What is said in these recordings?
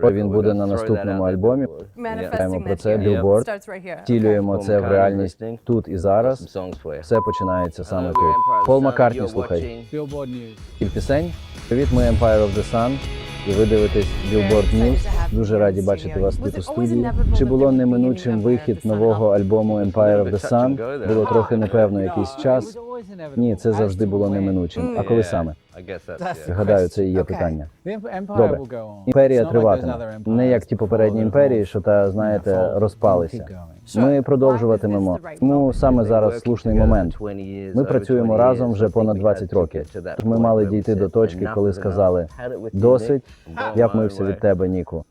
Він буде на наступному альбомі. Manifesting про це here. Втілюємо це в реальність тут і зараз. Все починається саме тут. Пол Маккартні слухай. Billboard пісень. Привіт, ми Empire of the Sun. І ви дивитесь Billboard News. Дуже раді бачити вас тут у студії. Чи було неминучим вихід нового альбому Empire of the Sun? Було трохи непевно якийсь час. Ні, це завжди було неминучим. А коли саме? Гадаю, це і є питання. Добре. Імперія триватиме. Не як ті попередні імперії, що та знаєте, розпалися. Ми продовжуватимемо. Ну саме зараз слушний момент. Ми працюємо разом вже понад 20 років. Ми мали дійти до точки, коли сказали досить. Я вмився від тебе, Ніку.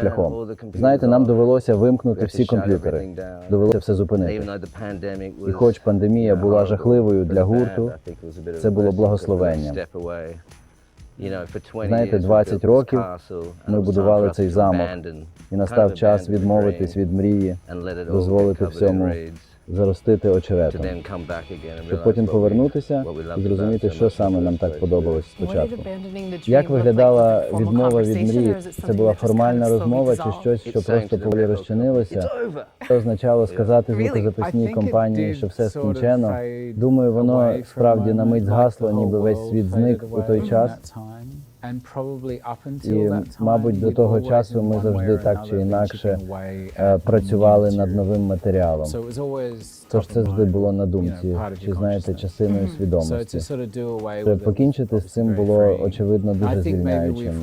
Шляхом знаєте, нам довелося вимкнути всі комп'ютери. Довелося все зупинити. І хоч пандемія була жахливою для гурту, це було благословенням. Знаєте, 20 років ми будували цей замок, і настав час відмовитись від мрії, дозволити всьому заростити очеретом, щоб потім повернутися і зрозуміти, що саме нам так подобалось спочатку. Як виглядала відмова від мрії? Це була формальна розмова чи щось, що просто поволі розчинилося? Це означало сказати звукозаписній компанії, що все скінчено. Думаю, воно справді на мить згасло, ніби весь світ зник у той час. І, мабуть, до того часу ми завжди так чи інакше е, працювали над новим матеріалом. Тож це завжди було на думці, чи знаєте, частиною свідомості. Щоб Щоб покінчити з цим було очевидно дуже звільняючим.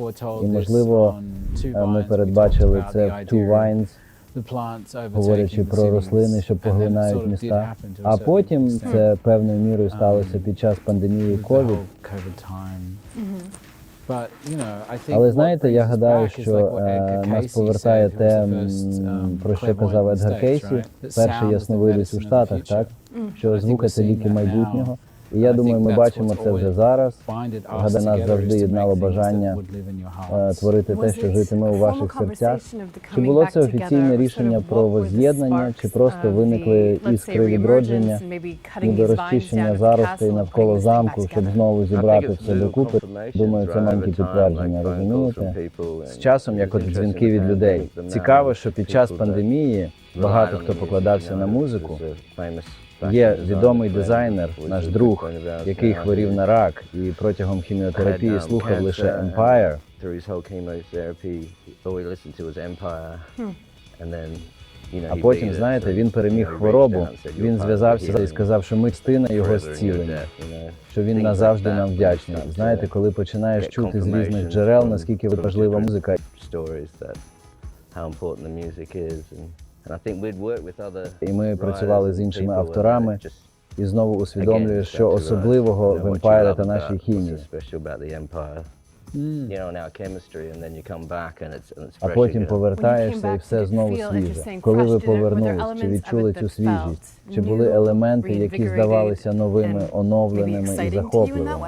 І можливо, е, ми передбачили це в Two Wines, говорячи про рослини, що поглинають міста. А потім це певною мірою сталося під час пандемії COVID. Але знаєте, я гадаю, що е, нас повертає те, м, про що казав Едгар Кейсі, перший ясновидець у Штатах, так? Що звуки це ліки майбутнього. І я думаю, ми бачимо це вже зараз. Гадаю, нас завжди єднало бажання е, Творити те, що житиме у ваших серцях. Чи було це офіційне рішення про воз'єднання, чи просто виникли іскри відродження, ніби розчищення заростей навколо замку, щоб знову зібрати все докупи? Думаю, це маленьке підтвердження, розумієте? З часом, як от дзвінки від людей. Цікаво, що під час пандемії багато хто покладався на музику. Є відомий дизайнер, наш друг, який хворів на рак і протягом хіміотерапії слухав лише Empire. А потім, знаєте, він переміг хворобу. Він зв'язався і сказав, що ми частина його зцілення, що він назавжди нам вдячний. Знаєте, коли починаєш чути з різних джерел, наскільки важлива музика, і ми працювали з іншими авторами, і знову усвідомлюєш, що особливого в Empire та нашій хімії. А потім повертаєшся і все знову свіже. Коли ви повернулись, чи відчули цю свіжість? Чи були елементи, які здавалися новими, оновленими і захопливими?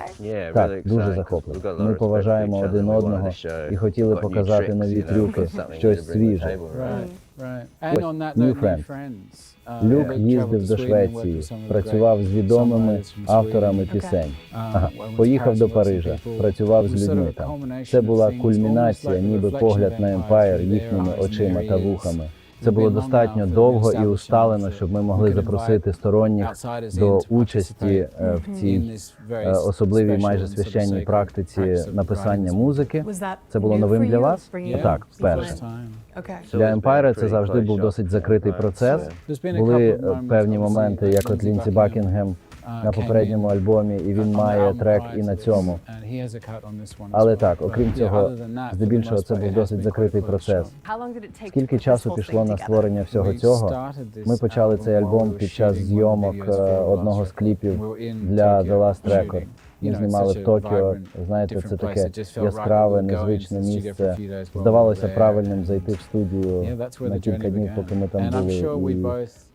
Так, дуже захопливо. Ми поважаємо один одного і хотіли показати нові трюки, щось свіже. New Friend. Люк їздив до Швеції, працював з відомими авторами пісень. Ага. Поїхав до Парижа, працював з людьми там. Це була кульмінація, ніби погляд на Емпайр їхніми очима та вухами. Це було достатньо довго і усталено, щоб ми могли запросити сторонніх до участі е, в цій е, особливій майже священній практиці написання музики. Це було новим для вас? Так, вперше. Для Емпайра це завжди був досить закритий процес. Були е, певні моменти, як от Лінці Бакінгем на попередньому альбомі, і він має трек і на цьому. Але так, окрім цього, здебільшого це був досить закритий процес. Скільки часу пішло на створення всього цього? Ми почали цей альбом під час зйомок е, одного з кліпів для The Last Record. Ми знімали в Токіо. Знаєте, це таке яскраве, незвичне місце. Здавалося правильним зайти в студію на кілька днів, поки ми там були. І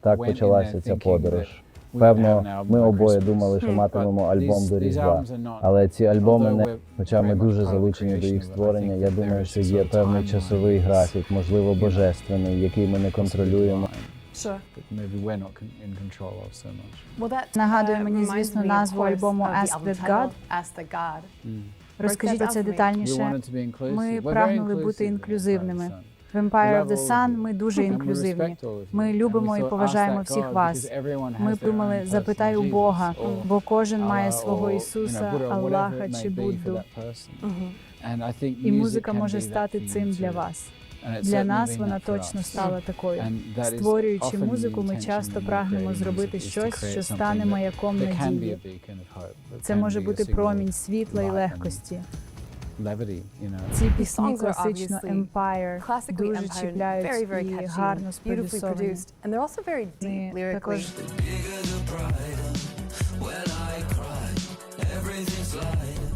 так почалася ця подорож. Певно, ми обоє думали, що матимемо альбом до Різдва. Але ці альбоми не хоча ми дуже залучені до їх створення. Я думаю, що є певний часовий графік, можливо, божественний, який ми не контролюємо. uh, Нагадує мені, звісно, назву альбому Ask the God. Розкажіть про це детальніше. Ми прагнули бути інклюзивними. В Empire of the Sun ми дуже інклюзивні. Ми любимо і поважаємо всіх вас. Ми думали, запитай у Бога, бо кожен має свого Ісуса, Аллаха чи Будду. І музика може стати цим для вас. Для нас вона точно стала такою. Створюючи музику, ми часто прагнемо зробити щось, що стане маяком надії. Це може бути промінь світла і легкості. Ці пісні класично Empire classically дуже Empire, чіпляють very, very і гарно beautifully спродюсовані. produced, and they're also very deep lyrically. також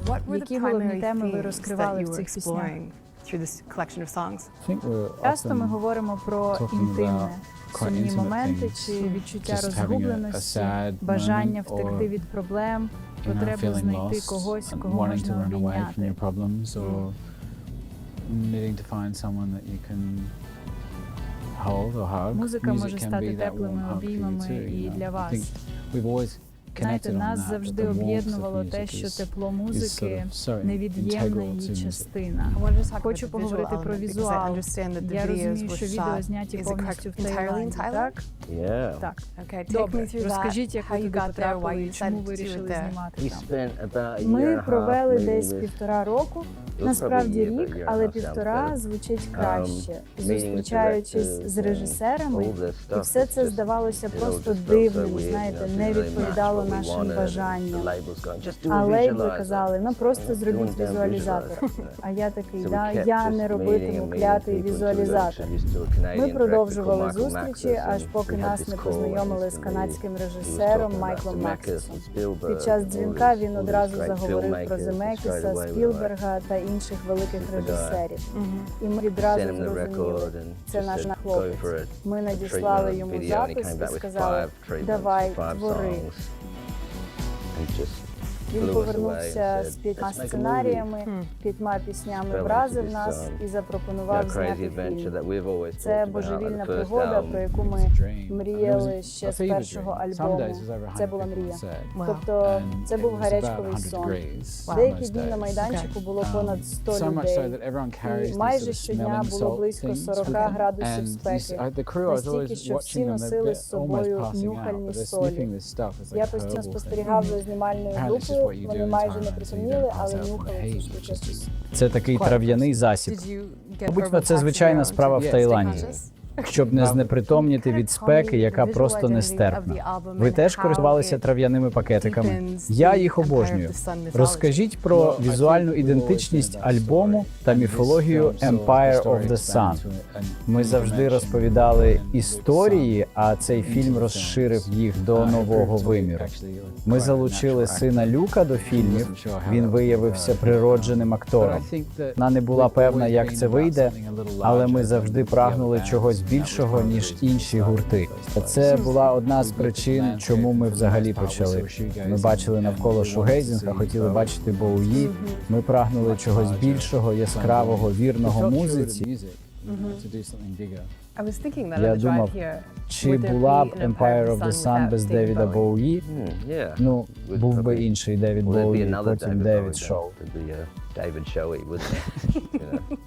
What were Які головні primary теми ви розкривали в you were цих піснях? exploring through this collection of songs? часто ми говоримо про інтимне, сумні моменти чи відчуття розгубленості, бажання втекти від проблем, потребу знайти когось, кого можна обійняти. Музика може стати теплими обіймами і для вас. Знаєте, нас завжди об'єднувало те, що тепло музики невід'ємна її частина. Хочу поговорити про візуал. Я розумію, що відео зняті повністю в Таїланді, так? Так. Добре, розкажіть, як ви туди потрапили і чому вирішили знімати там. Ми провели десь півтора року. Насправді рік, але півтора звучить Um, краще. Зустрічаючись з режисерами, і все це здавалося просто дивним, знаєте, не відповідало we нашим бажанням. the labels going, "Just do a А лейбли visualizer." казали, ну просто зробіть візуалізатор. А я такий, да, я не робитиму клятий візуалізатор. Ми продовжували зустрічі, аж поки нас не познайомили з канадським режисером Майклом Spielberg, Під час дзвінка він одразу заговорив про Земекіса, Спілберга та інших великих режисерів. І ми відразу зрозуміли, це наш хлопець. Ми надіслали йому запис і сказали, давай, твори. Just Він повернувся з п'ятьма сценаріями, п'ятьма піснями вразив нас um, і запропонував зняти фільм. Це божевільна пригода, про яку ми мріяли ще з першого альбому. Це була мрія. Тобто це був гарячковий сон. Деякі дні на майданчику було понад 100 людей. І майже щодня було близько 40 градусів спеки. Настільки, що всі носили з собою нюхальні солі. Я постійно спостерігав за знімальною групою. Вони майже не притомніли, але нюхали цю штуку. Це такий трав'яний засіб. Мабуть, це звичайна справа в Таїланді. Щоб не знепритомніти від спеки, яка просто нестерпна. Ви теж користувалися трав'яними пакетиками. Я їх обожнюю. Розкажіть про візуальну ідентичність альбому та міфологію Empire of the Sun. Ми завжди розповідали історії, а цей фільм розширив їх до нового виміру. Ми залучили сина Люка до фільмів. Він виявився природженим актором. Вона не була певна, як це вийде, але ми завжди прагнули чогось більшого ніж інші гурти. Це була одна з причин, чому ми взагалі почали. Ми бачили навколо шугейзінга, хотіли бачити Боуї. Ми прагнули чогось більшого, яскравого, вірного музиці. Я думав. Чи була б Empire of the Sun без Девіда Боуї? Ну, був би інший Девід Боуї, потім Девід Шоу. David Showy? You know?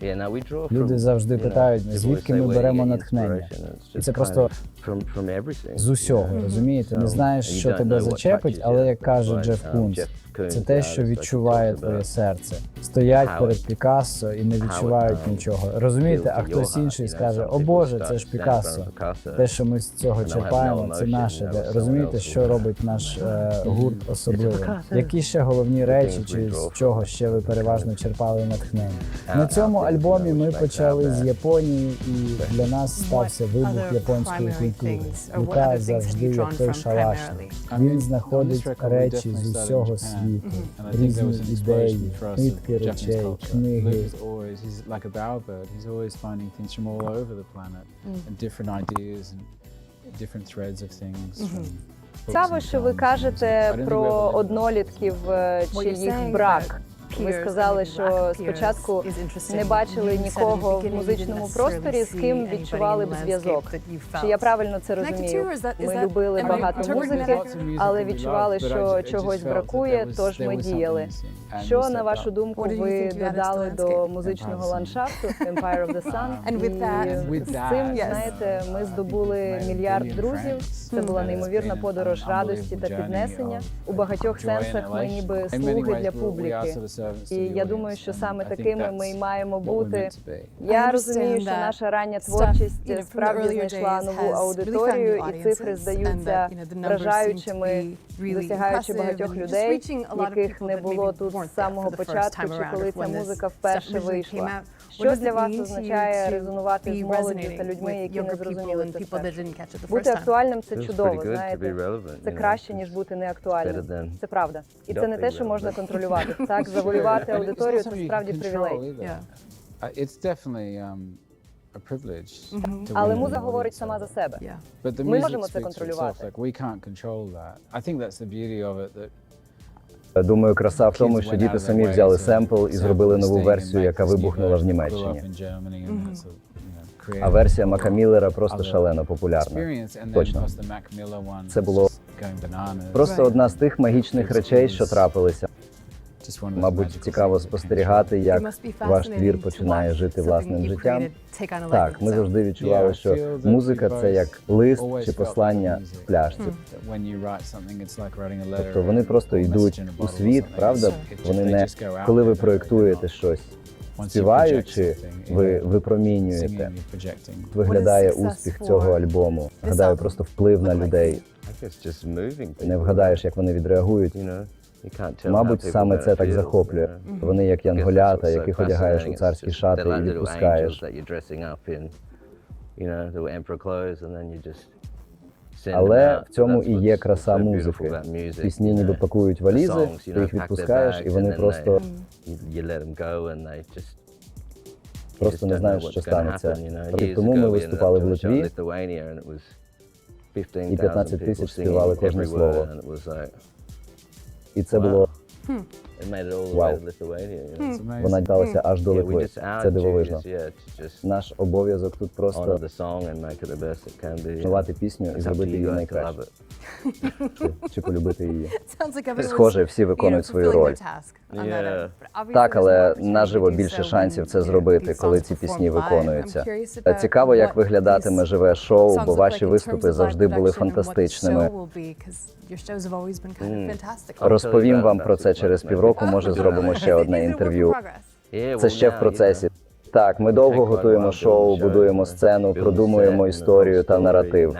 Yeah, no, we draw Люди from, завжди you know, питають, people звідки ми where беремо you get натхнення. inspiration, it's just це kind просто of from, from everything, з усього, you know? розумієте? Не знаєш, you що don't тебе what зачепить, touches але як каже Джеф um, Кунс, Jeff Koons, це те, uh, що відчуває talks твоє серце. Стоять перед it- Пікассо і не відчувають um, нічого. Розумієте, а хтось інший скаже: О Боже, це ж Пікассо. Те, що ми з цього черпаємо, це наше. Де- Розумієте, що робить наш е, гурт особливим? Які ще головні речі, чи з чого ще ви переважно черпали натхнення? На цьому альбомі ми почали з. Японії, і для нас стався вибух японської культури, яка завжди як той primarily? Він знаходить речі з усього світу, різні ідеї, нитки речей, книги. Different threads of things. from books Цікаво, and що ви кажете про однолітків, е, чи їх брак. Ви сказали, що спочатку не бачили нікого в музичному просторі, з ким відчували б зв'язок. Чи я правильно це розумію? Ми любили багато музики, але відчували, що чогось бракує, тож ми діяли. Що на вашу думку ви додали до музичного ландшафту Empire of the Sun? І з цим знаєте, ми здобули мільярд друзів. Це була неймовірна подорож радості та піднесення. У багатьох сенсах ми ніби слуги для публіки. І я думаю, що саме такими ми й маємо бути. Я розумію, що наша рання творчість справді знайшла нову аудиторію, і цифри здаються вражаючими, досягаючи багатьох людей, яких не було тут з самого початку, чи коли ця музика вперше вийшла. Що для вас означає резонувати з молоддю та людьми, які не зрозуміли це спершу? Бути актуальним це чудово, знаєте. Це краще ніж бути неактуальним. Це правда, і це не те, що можна контролювати. Так, завоювати аудиторію це справді привілей. Uh, It's definitely um, a privilege. to Але муза говорить сама за себе. But the Ми можемо це speaks itself. контролювати. Like we can't control that. I think that's the beauty of it. That Думаю, краса в тому, що діти самі взяли семпл і зробили нову версію, яка вибухнула в Німеччині. А версія Мака Міллера просто шалено популярна. Точно. Це було. Просто одна з тих магічних речей, що трапилися. Мабуть, цікаво спостерігати, як ваш твір починає жити власним життям. Так, ми завжди відчували, що музика це як лист чи послання в пляшці. Тобто вони просто йдуть у світ, правда? Вони не коли ви проєктуєте щось, співаючи, ви випромінюєте. Виглядає успіх цього альбому. Гадаю, просто вплив на людей. Не вгадаєш, як вони відреагують. Мабуть, саме це так захоплює. Вони як янголята, яких одягаєш у царські шати і відпускаєш. Але в цьому і є краса музики. Пісні ніби пакують валізи, ти їх відпускаєш, і вони просто просто не знаєш, що станеться. Рік тому ми виступали в Литві, і 15 тисяч співали кожне слово. І це було Вау. It's amazing. вона далася аж до Литви. Це дивовижно. Наш обов'язок тут просто шанувати пісню і зробити її найкраще. Чи, чи полюбити її. Sounds like everyone's, Схоже, всі виконують свою роль. Yeah. Так, але наживо більше шансів це зробити, коли ці пісні виконуються. About Цікаво, як виглядатиме живе шоу, бо ваші виступи завжди були фантастичними. fantastic. Розповім вам про це через півроку. Може, зробимо ще одне інтерв'ю. Це ще в процесі. Так, ми довго готуємо шоу, будуємо сцену, продумуємо історію та наратив.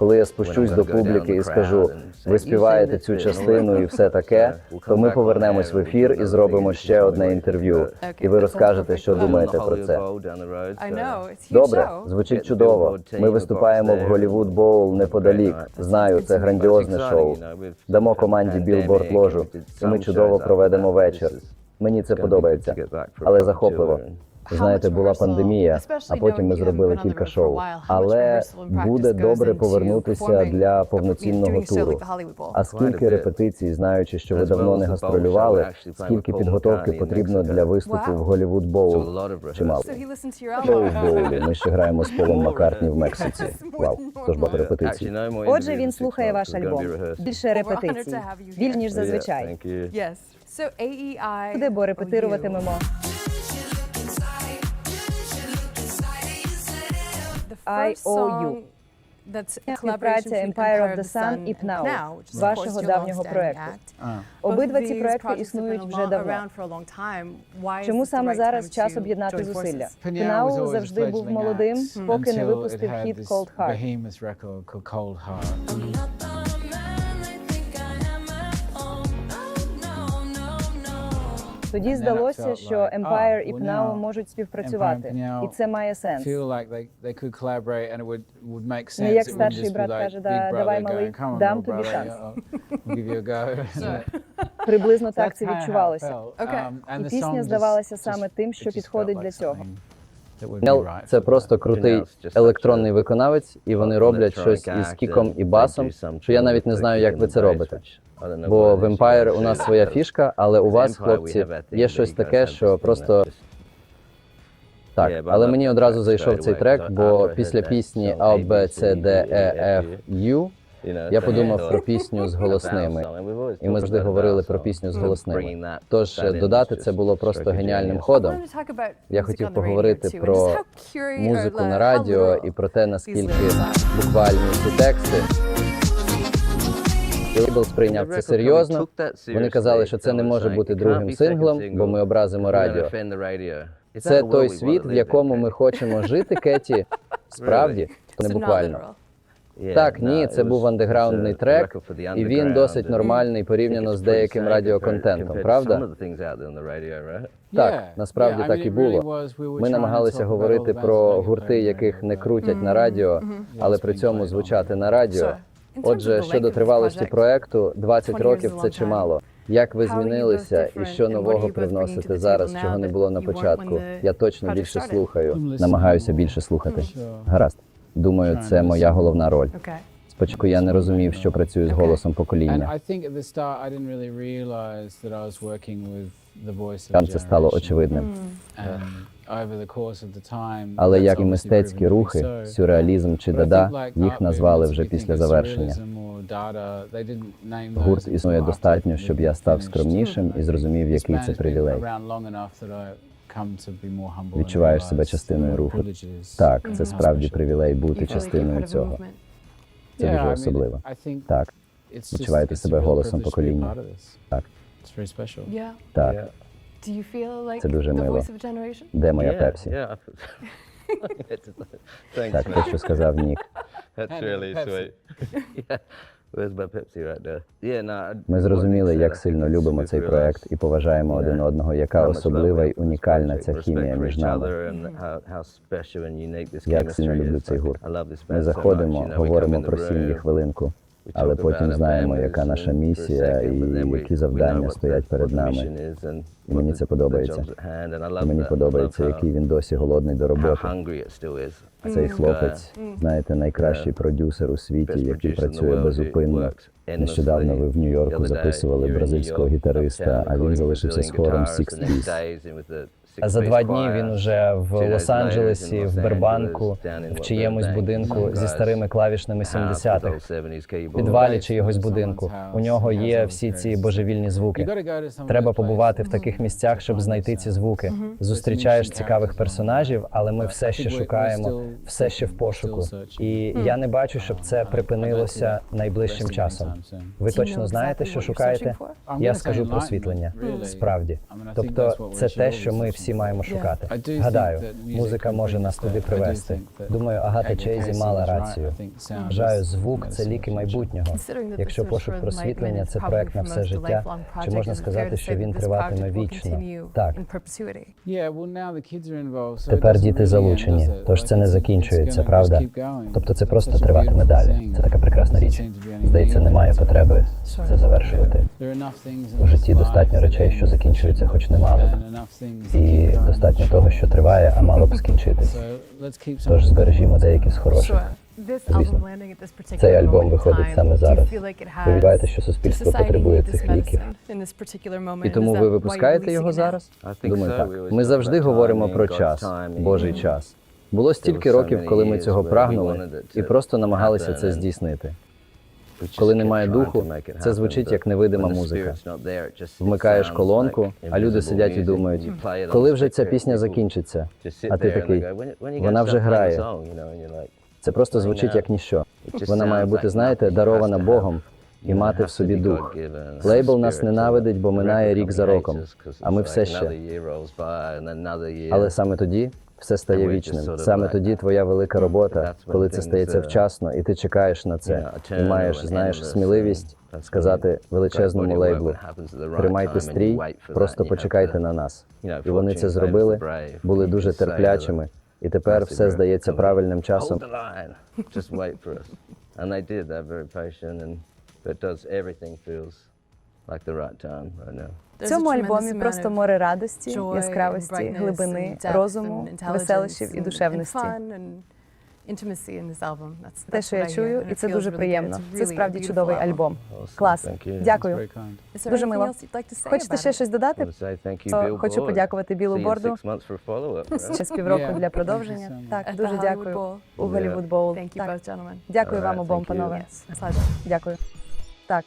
Коли я спущусь до публіки і скажу, ви співаєте цю частину і все таке, то ми повернемось в ефір і зробимо ще одне інтерв'ю. І ви розкажете, що думаєте про це. Добре, звучить чудово. Ми виступаємо в Голівуд Боул неподалік. Знаю, це грандіозне шоу. Дамо команді Білборд ложу, і ми чудово проведемо вечір. Мені це подобається, але захопливо. Знаєте, була пандемія, а потім ми зробили кілька шоу. Але буде добре повернутися для повноцінного туру. А скільки репетицій, знаючи, що ви давно не гастролювали, скільки підготовки потрібно для виступу в Голівуд Боул? Чимало. Шоу в Боулі. Ми ще граємо з Полом Маккартні в Мексиці. Вау, тож багато репетицій. Отже, він слухає ваш альбом. Більше репетицій, більш ніж зазвичай. So AEI. Бо репетируватимемо. IOU. Співпраця Empire of the Sun і PNAU, which is, of вашого давнього проекту. Ah. Обидва ці проекти існують вже давно. Чому саме зараз час об'єднати зусилля? a завжди був молодим, поки не випустив хіт this Cold Heart. Тоді здалося, що Empire і PNAU можуть співпрацювати, і це має сенс. Ну, як старший брат каже, «Да, давай, малий, "Come on, дам тобі шанс». Приблизно так це відчувалося. Um, І пісня здавалася саме тим, що підходить для цього. Нел це просто крутий електронний виконавець, і вони роблять щось із кіком і басом, що я навіть не знаю, як ви це робите. Бо в Empire у нас своя фішка, але у вас, хлопці, є щось таке, що просто так. Але мені одразу зайшов цей трек, бо після пісні А, Б, С, Д, Е, Ф, Ю я подумав про пісню з голосними. І ми завжди говорили про пісню з голосними. Тож додати це було просто геніальним ходом. Я хотів поговорити про музику на радіо і про те, наскільки буквальні ці тексти. Лейбл сприйняв це серйозно. Вони казали, що це не може бути другим синглом, бо ми образимо радіо. Це той світ, в якому ми хочемо жити, Кеті. Справді, не буквально. Так, ні, це був андеграундний трек, і він досить нормальний порівняно з деяким радіоконтентом, правда? Так, насправді так і було. Ми намагалися говорити про гурти, яких не крутять на радіо, але при цьому звучати на радіо. Отже, щодо тривалості проекту, 20 років це чимало. Як ви змінилися і що нового привносите зараз, чого не було на початку? Я точно більше слухаю, намагаюся більше слухати. Гаразд. Думаю, це моя головна роль. Спочатку я не розумів, що працюю з голосом покоління. Там це стало очевидним. Але як і мистецькі рухи, сюрреалізм чи дада, їх назвали вже після завершення. Гурт існує достатньо, щоб я став скромнішим і зрозумів, який це привілей. Відчуваєш себе частиною руху. Так, це справді привілей бути частиною цього. Це дуже особливо. Так, it's Відчуваєте себе голосом покоління. Так. Very special. Так. Do you feel like Це дуже мило. voice of generation? Де моя Пепсі? Так, те, що сказав Нік. That's really sweet. Ми зрозуміли, як сильно любимо цей проект і поважаємо один одного, яка особлива й унікальна ця хімія між нами. Як сильно люблю цей гурт. Ми заходимо, говоримо про сім'ї хвилинку, але потім знаємо, яка наша місія і які завдання стоять перед нами. І мені це подобається. І мені подобається, який він досі голодний до роботи. Цей хлопець, знаєте, найкращий продюсер у світі, який працює безупинно. Нещодавно ви в Нью-Йорку записували бразильського гітариста, а він залишився з хором Six Piece. А за два дні він уже в Лос-Анджелесі, в Бербанку, в чиємусь будинку зі старими клавішними 70-х. В підвалі чиєгось будинку. У нього є всі ці божевільні звуки. Треба побувати в таких місцях, щоб знайти ці звуки. Зустрічаєш цікавих персонажів, але ми все ще шукаємо, все ще в пошуку. І я не бачу, щоб це припинилося найближчим часом. Ви точно знаєте, що шукаєте? Я скажу просвітлення. Справді, тобто, це те, що ми всі маємо шукати. Гадаю, музика може нас туди привести. Думаю, Агата Чейзі мала рацію. Вважаю, звук це ліки майбутнього. Якщо пошук просвітлення це проект на все життя, чи можна сказати, що він триватиме вічно? Так. Тепер діти залучені, тож це не закінчується, правда? Тобто це просто триватиме далі. Це така прекрасна річ. Здається, немає потреби це завершувати. У житті достатньо речей, що закінчуються, хоч немало. І достатньо того, що триває, а мало б скінчитись. Тож збережімо деякі з хороших. Звісно. Цей альбом виходить саме зараз. Ви відчуваєте, що суспільство потребує цих ліків. І тому ви випускаєте його зараз? Думаю, так. Ми завжди говоримо про час, Божий час. Було стільки років, коли ми цього прагнули, і просто намагалися це здійснити. Коли немає духу, це звучить як невидима музика. Вмикаєш колонку, а люди сидять і думають, коли вже ця пісня закінчиться? А ти такий, вона вже грає. Це просто звучить як ніщо. Вона має бути, знаєте, дарована Богом і мати в собі дух. Лейбл нас ненавидить, бо минає рік за роком, а ми все ще. Але саме тоді все стає вічним. Саме тоді твоя велика робота, коли це стається вчасно, і ти чекаєш на це, і маєш, знаєш, сміливість сказати величезному лейблу: тримайте стрій, просто почекайте на нас. І вони це зробили, були дуже терплячими, і тепер все здається правильним часом. And they did. They're very patient, and but does everything feels like the right time right now. В цьому альбомі просто море радості, яскравості, глибини, розуму, веселощів і душевності. Те, що я чую, і це дуже приємно. Це справді чудовий альбом. Клас. Дякую. Дуже мило. Хочете ще щось додати? Хочу подякувати Білу Борду. Ще з півроку для продовження. Так, дуже дякую. У Голлівуд Боул. Дякую вам обом, панове. Дякую. Так.